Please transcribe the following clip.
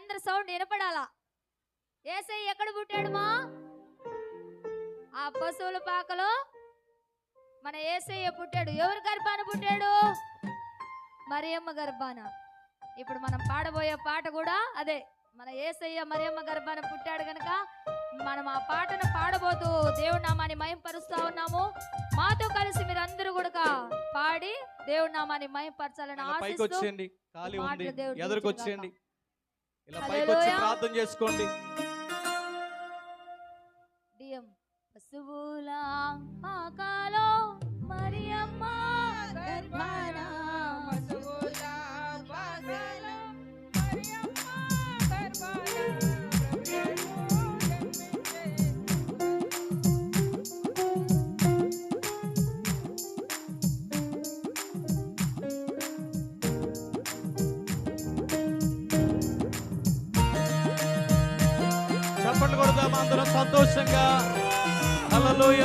అందరి సౌండ్ వినపడాలా? ఏసై ఎక్కడ పుట్టాడు మా ఆ పశువుల పాకలో మన ఏసయ్య పుట్టాడు. ఎవరి గర్భాన పుట్టాడు? మరియమ్మ గర్భాన. ఇప్పుడు మనం పాడబోయే పాట కూడా అదే. మన ఏసయ్య మరియమ్మ గర్భాన పుట్టాడు కనుక మనం ఆ పాటను పాడబోతూ దేవుడి నామాన్ని మయంపరుస్తా ఉన్నాము. మాతో కలిసి మీరు అందరూ కూడా పాడి దేవుడి నామాన్ని మయంపరచాలని ఆశిస్తూ వచ్చేయండి. ఇలా పైకి వచ్చి. ప్రార్థన చేసుకోండి చప్పట్లు కొడదాం అందరం సంతోషంగా. హలోయ